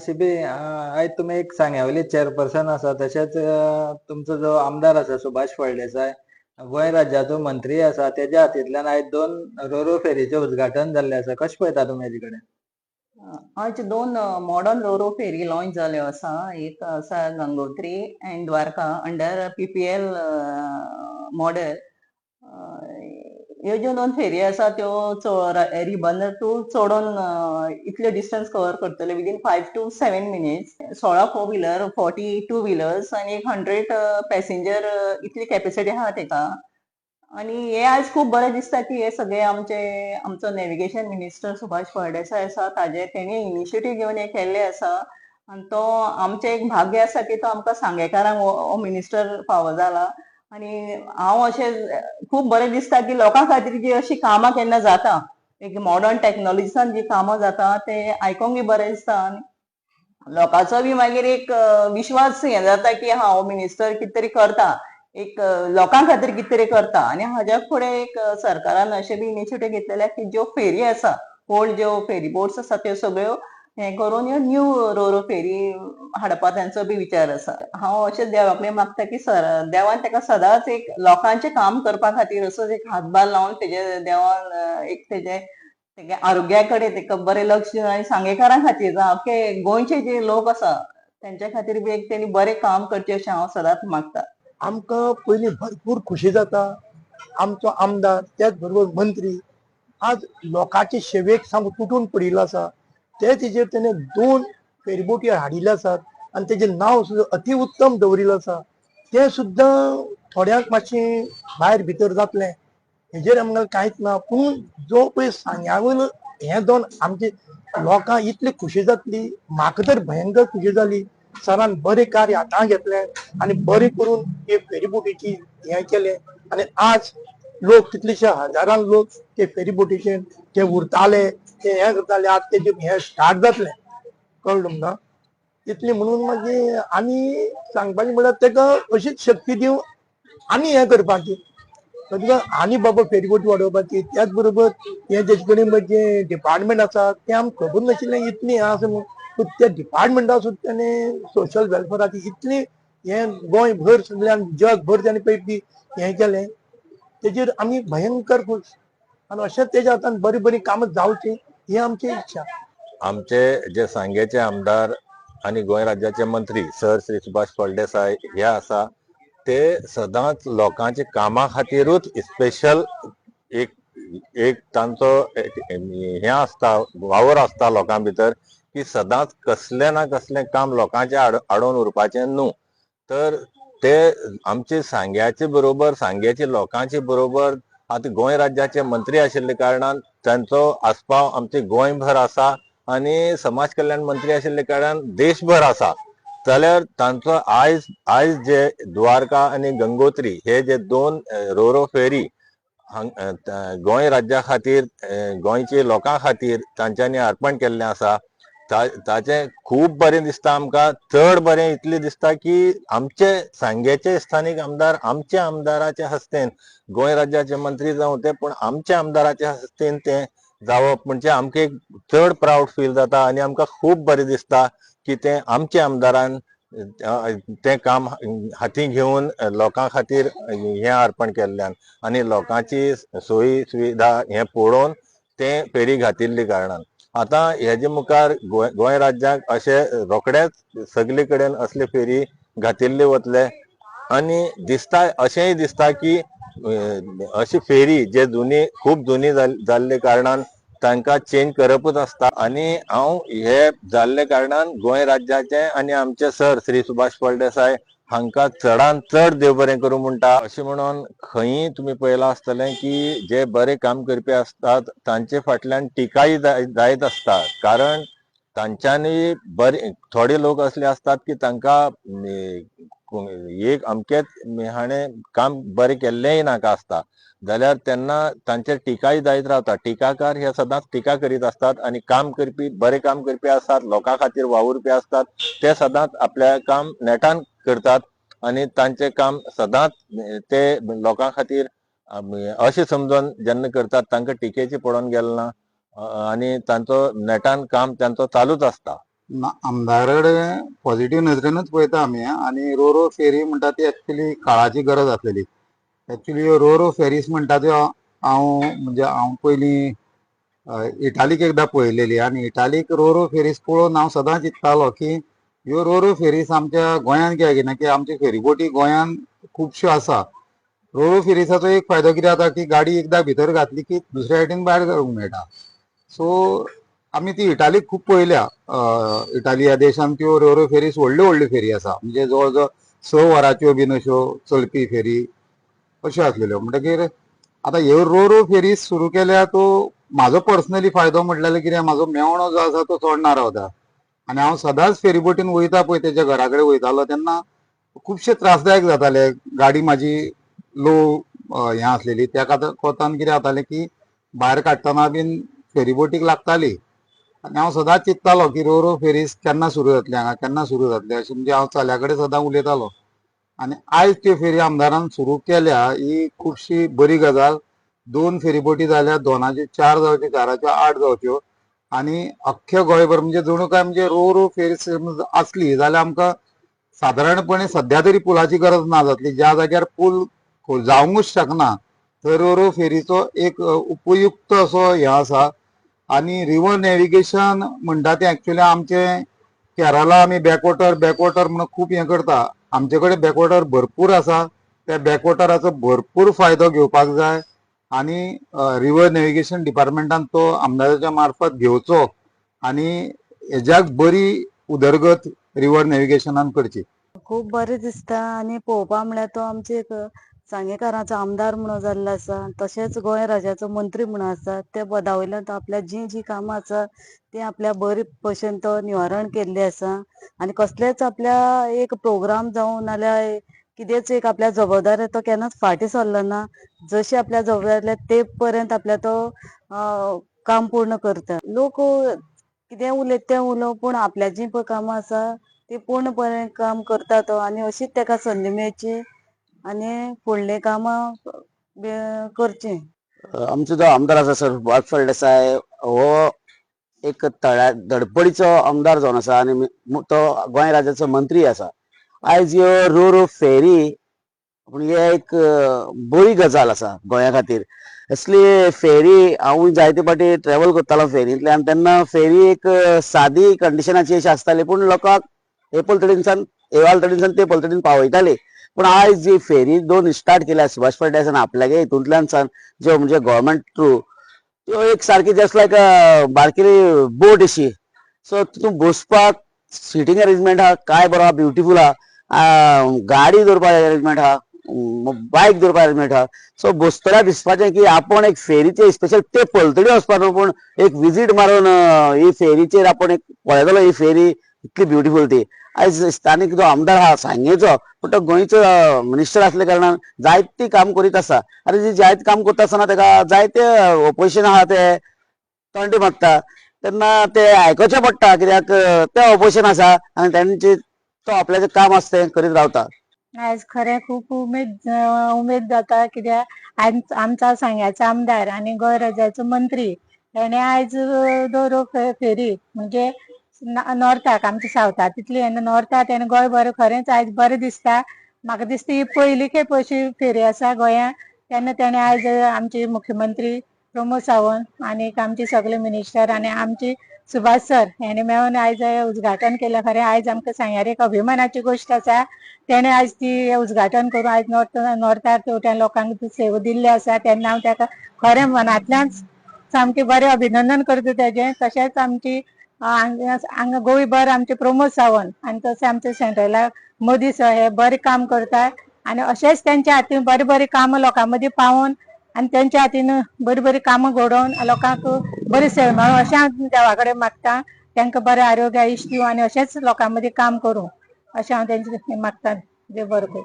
CB आयज तुमी एक सांग्यावयले चेअरपर्सन आसा तशेंच तुमचो जो आमदार आसा सुभाष फळदेसाय गोंय राज्याचो मंत्री आसा तेज्या हातींतल्यान आयज दोन रोरो फेरीचें उद्घाटन जाल्लें आसा कशें पळयता तुमी हेजे कडेन आयज दोन मॉडर्न रोरो फेरी लॉन्च जाल्यो आसा एक आसा Gangotri and Dwarka under PPL model ह्यो ज्यो दोन फेरी आसा त्यो रिबन टू चोडून इतले डिस्टन्स कवर करतले within five two seven minutes सोळा four wheeler forty two wheelers आनी एक हंड्रेड पॅसेंजर इतली कॅपेसिटी आहा तेका. आणि हे आज खूप बरें दिसता की हे सगळे आमचे आमचो नॅव्हिगेशन मिनिस्टर सुभाष फळदेसाय आसा ताजे तेणी इनिशिएटीव घेवन हे केल्ले आसा. आनी तो आमचे एक भाग्य आसा की तो आमकां सांगेकारांक हो मिनिस्टर फावो जाला आनी हांव अशें खूब बरें दिसता की लोकां खातीर जी अशी कामां केन्ना जाता एक मॉडर्न टॅक्नॉलॉजीसान जी कामां जाता ते बी बरें दिसता. आनी लोकांचो बी मागीर एक विश्वास हें जाता की हा हो मिनिस्टर कितें तरी करता एक लोकां खातीर कितें तरी करता. आनी हाज्या फुडें एक सरकारान अशें बी इनिशिएटीव घेतलेले की ज्यो फेरी आसा ओल्ड ज्यो फेरी बोट्स आसा त्यो सगळ्यो हें करून ह्यो न्यू रोरो फेरी हाडपा तांचो बी विचार आसा हांव अशें देवा कडेन मागता की सर देवान ताका सदांच एक लोकांचें काम करपा खातीर असोच एक हातभार लावन तेजे देवान एक तेजे तेगे आरोग्या कडेन तेका बरें लक्ष दिवन आनी सांगेकारां खातीर जावं. अख्खे गोंयचे जे लोक आसा त्यांच्या खातीर बी एक तेणी बरें काम करचें अशें हांव सदांच मागता. आमकां पयलीं भरपूर खुशी जाता. आमचो आमदार त्याच बरोबर मंत्री आज लोकांचे सेवेक सामको तुटून पडिल्लो आसा. ते तिचेर तेणे दोन फेरीबोटी हाडिल्ले आसात आनी तेजें नांव सुद्दां अतिउत्तम उत्तम दवरिल्लो आसा ते सुद्दां थोड्यांक मातशें भायर भितर जातलें. हेजेर आमकां कांयच ना पूण जो पळय सांग्यावयलो हे दोन आमचे लोकांक इतली खुशी जातली म्हाका तर भयंकर खुशी जाली सरान बरें कार्य हातांत घेतलें आनी बरें करून हे फेरीबोटीची हें केलें. आनी आज लोक कितलेशे हजारान लोक ते फेरीबोटीचेर ते उरताले. ते हें करताले आज तेजे हें स्टार्ट जातलें कळलं ना इतली म्हणून म्हणजे मागीर आनी सांगपाचें म्हळ्यार तेका अशीच शक्ती दिवन आनी हें करपाची. तुका आनी बाबा फेरीबोट वाडोवपाची त्याच बरोबर हे जेचे कडेन जे डिपार्टमेंट आसा ते आमकां खबर नाशिल्लें इतली हें आसा म्हणून. पूण त्या डिपार्टमेंटा सुद्दां ताणें सोशल वेलफेराची इतली हें गोंयभर सगळ्यान जगभर ताणें पळय ती हें केलें. तेजेर आमी भयंकर खूश. आनी अशेंच तेज्या हातान बरीं बरीं कामां जावची ही आमची इच्छा. आमचे जे सांग्याचे आमदार आणि गोंय राज्याचे मंत्री सर श्री सुभाष फळदेसाय हे आसा ते सदांच लोकांचे कामा खातीरूच स्पेशल एक एक तांचो हे आसता वावर आसता लोकां भितर की सदांच कसले ना कसले काम लोकांचे आड आडोवन उरपाचे न्हू तर ते आमचे सांग्याचे बरोबर सांग्याचे लोकांचे बरोबर आता गोंय राज्याचे मंत्री आशिल्ले कारणान तांचो आस्पाव आमचे गोंयभर आसा आणि समाज कल्याण मंत्री आशिल्ले कारणान देशभर आसा. जाल्यार तांचो आयज आयज जे द्वारका आणि गंगोत्री हे जे दोन रोरो फेरी हांग- गोंय राज्या खातीर गोंयचे लोकां खातीर तांच्यांनी अर्पण केल्लें आसा ताचें खूब बरें दिसता आमकां चड बरें इतलें दिसता की आमचे सांग्याचे स्थानीक आमदार आमच्या आमदाराच्या हस्तेन गोंय राज्याचे मंत्री जावं ते पूण आमच्या आमदाराच्या हस्तेन ते जावप म्हणजे आमकां एक चड प्रावड फील जाता आनी आमकां खूब बरें दिसता की ते आमच्या आमदारान तें काम हाती घेवन लोकां खातीर हें अर्पण केल्ल्यान आनी लोकांची सोयी सुविधा हें पळोवन ते फेरी घातिल्ली कारणान. आतां हेजे मुखार गोंय गोंय राज्याक अशे रोखडेच सगळे कडेन असले फेरी घातिल्ले वतले. आनी दिसता अशेंय दिसता की अशी फेरी जे जुनी खूब जुनी जाल्ले कारणान तांकां चेंज करपूच आसता. आनी हांव हे जाल्ले कारणान गोंय राज्याचे आनी आमचे सर श्री सुभाष फळदेसाय हांकां चडान चड देव बरें करूं म्हणटा. अशें म्हणून खंयी तुमी पळयलां आसतलें की जे बरें काम करपी आसतात तांचे फाटल्यान टिकाय जाय- जायत आसता कारण तांच्यांनी बरे थोडे लोक असले असतात की तांकां एक अमकेच हाणें काम बरें केल्लेंय नाका आसता. जाल्यार तेन्ना तांचेर टिकाय जायत रावता टिकाकार हे सदांच टिका करीत आसतात आनी काम करपी बरें काम करपी आसतात लोकां खातीर वावुरपी आसतात. ते सदांच आपल्या काम नेटान करतात आनी तांचें काम सदांच ते लोकां खातीर अशें समजून जेन्ना करतात तांकां टिकेची पडोन गेल ना आनी तांचो नेटान काम तांचो चालूच आसता ना- आमदाराकडे पॉझिटिव्ह नजरेनच पळयता आमी आनी रो रो फेरी म्हणटा ती एक्चुली काळाची गरज आसलेली एक्चुली रो रो फेरीस म्हणटा त्यो हांव म्हणजे हांव पयलीं इटालीक एकदां पळयलेली आनी इटालीक रो रो फेरीस पळोवन हांव सदांच चिंत्तालो की ह्यो रोरो फेरीस आमच्या गोंयांत कित्याक येना की आमच्यो फेरीबोटी गोंयांत खुबश्यो आसा. रोरो फेरीसाचो एक फायदो कितें जाता की गाडी एकदां भितर घातली की दुसऱ्या सायडीन भायर काडूंक मेळटा. सो आमी ती इटालीक खूब पळयल्या. इटाली ह्या देशांत त्यो रोरो फेरीस व्हडल्यो व्हडल्यो फेरी आसा. म्हणजे जवळ जवळ स वरांच्यो बीन अश्यो चलपी फेरी अश्यो आसलेल्यो. म्हणटकीर आतां ह्यो रोरो फेरीस सुरू केल्या तो म्हाजो पर्सनली फायदो म्हटल्यार कितें म्हाजो मेवणो जो आसा तो चोडना रावता आनी हांव सदांच फेरीबोटीन वयता पळय तेच्या घरा कडेन वयतालो तेन्ना खुबशे त्रासदायक जाताले. गाडी म्हाजी लो हें आसलेली त्या कोतान कितें जातालें की भायर काडटना बीन फेरीबोटीक लागताली. आनी हांव सदांच चिंत्तालो की रो रो फेरीज केन्ना सुरू जातली हांगा केन्ना सुरू जातली अशें म्हणजे हांव चल्या कडेन सदां उलयतालो आनी आयज त्यो फेरी आमदारान सुरू केल्या ही खुबशी बरी गजाल. दोन फेरीबोटी जाल्या दोनाच्यो चार जावच्यो चाराच्यो आठ जावच्यो. आनी अख्ख्या गोंयभर म्हणजे जणू काय म्हणजे रो रो फेरी समज आसली जाल्यार आमकां सादारणपणे सध्या तरी पुलाची गरज ना जातली. ज्या जाग्यार पूल जावंकूच शकना थंय रो रो फेरीचो एक उपयुक्त असो हे आसा आनी रिवर नॅविगेशन म्हणटा तें एक्चुली आमचे केरला आमी बॅकवॉटर बॅकवॉटर म्हणून खूब हें करता. आमचे कडेन बॅकवॉटर भरपूर आसा त्या बॅकवॉटराचो भरपूर फायदो घेवपाक जाय. आनी रिवर नेव्हिगेशन डिपार्टमेंटान तो आमदाराच्या मार्फत घेवचो आनी हेज्याक बरी उदरगत रिवर नेव्हिगेशनान करची खूब बरें दिसता आनी पळोवपा म्हळ्यार तो आमचे एक सांगेकाराचो आमदार म्हणून जाल्लो आसा तशेंच गोंय राज्याचो मंत्री म्हणून आसा त्या पदा वयल्यान तो आपल्या जी जी कामां आसा ती आपल्या बरे भशेन तो निवारण केल्ली आसा. आनी कसलेच आपल्या एक प्रोग्राम जावं नाल्यार कितेंच एक आपल्या जबाबदार तो केन्नाच फाटीं सरलो ना जशें आपल्या जबाबदारी ते पर्यंत आपल्या तो काम पूर्ण करता लोक कितें उलयता तें उलोवं पूण आपल्या जी पळय कामां आसा ती पूर्णपणे काम करता तो आनी अशीच ताका संदी मेळची आनी फुडलीं कामां बे- करची. आमचो जो आमदार आसा सर वाटफळ देसाय हो एक तळ्या धडपडीचो आमदार जावन आसा आनी तो गोंय राज्याचो मंत्री आसा आयज ह्यो रो रो फेरी. म्हणजे एक बरी गजाल आसा गोंया खातीर असली फेरी हांवूय जायते फाटी ट्रॅव्हल करतालो फेरींतल्यान तेन्ना फेरी एक सादी कंडिशनाची अशी आसताली. पूण लोकांक हे पलतडीनसान एवाल तडीनसान ते पलतडीन पावयताली. पूण आयज जी फेरी दोन स्टार्ट केल्या सुभाष फळदेसान आपल्यागे हितूंतल्यान सान ज्यो म्हणजे गव्हर्मेंट थ्रू त्यो एक सारकी जस्ट लायक बारकेली बोट अशी. सो तितून बसपाक सिटींग अरेंजमेंट आहा काय बरो आहा ब्युटिफूल आहा गाडी दवरपाक अरेंजमेंट आहा बायक दवरपाक अरेंजमेंट आहा सो बोस्तरा दिसपाचें की आपण एक फेरीचे स्पेशल ते पलतडी वचपाक न्हू पूण एक विजीट मारून ही फेरीचेर आपण एक पळयतलो ही फेरी इतली ब्युटिफूल ती आयज स्थानीक जो आमदार आहा सांगेचो पूण तो गोंयचो मिनिस्टर आसल्या कारणान जायती काम करीत आसा आनी जी जायत काम करता आसतना तेका जायते ऑपोजिशन आहा ते तोंडी मारता तेन्ना ते आयकोचें पडटा कित्याक ते ऑपोजिशन आसा आनी तांचे तो आपल्याचें काम असते करीत रावता आयज खरें खूब उमेद अं, उमेद जाता कित्याक आयज आमचा सांग्याचो आमदार आनी गोंय राज्याचो मंत्री हेणे आयज दोरो फे- फेरी म्हणजे न- नॉर्थाक आमच्या सावथाक तितली येना नॉर्थाक तेणें गोंय बरें खरेंच आयज बरें दिसता. म्हाका दिसता ही पयली खेप अशी फेरी आसा गोंयांत तेन्ना तेणें आयज आमचे मुख्यमंत्री प्रमोद सावंत आनीक आमचे सगळे मिनिस्टर आनी आमची सुभाष सर यांनी मेळून आयज उद्घाटन केलें. खरें आयज आमकां सांग्यार एक अभिमानाची गोश्ट आसा तेणें आयज ती उद्घाटन करून आयज नॉर्थ नॉर्थाक तेवट्या लोकांक सेवा दिल्ली आसा तेन्ना हांव ताका खरें मनांतल्यान सामकें बरें अभिनंदन करता तेजें तशेंच आमची हांगा हांगा गोंयभर आमचे प्रमोद सावंत आनी तशें आमचे सेंट्रला मोदी सर हे बरें काम करतात. आनी अशेंच तेंच्या हातीन बरें बरें कामां लोकां मदीं पावोवन आनी तेंच्या हातीन बरीं बरीं कामां घडोवन लोकांक बरी सेवा मेळो अशें हांव देवा कडेन मागता तांकां बरें आरोग्य आयुश्य दिवं आनी अशेंच लोकां मदीं काम करूं अशें हांव तेंचे मागता देव बरें करूं